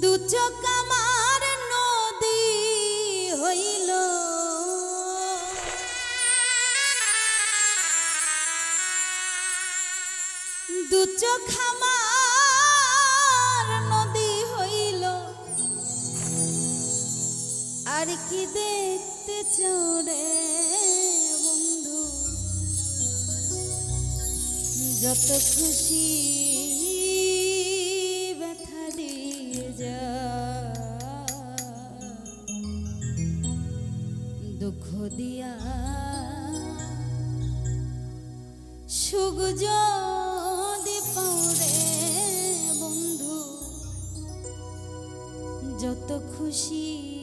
দু নদী হইল। দু নদী হইল। আর কি দেখতে চোরে বন্ধু? যত খুশি দুঃখ দিয়া। সুখ যদি পড়ে বন্ধু যত খুশি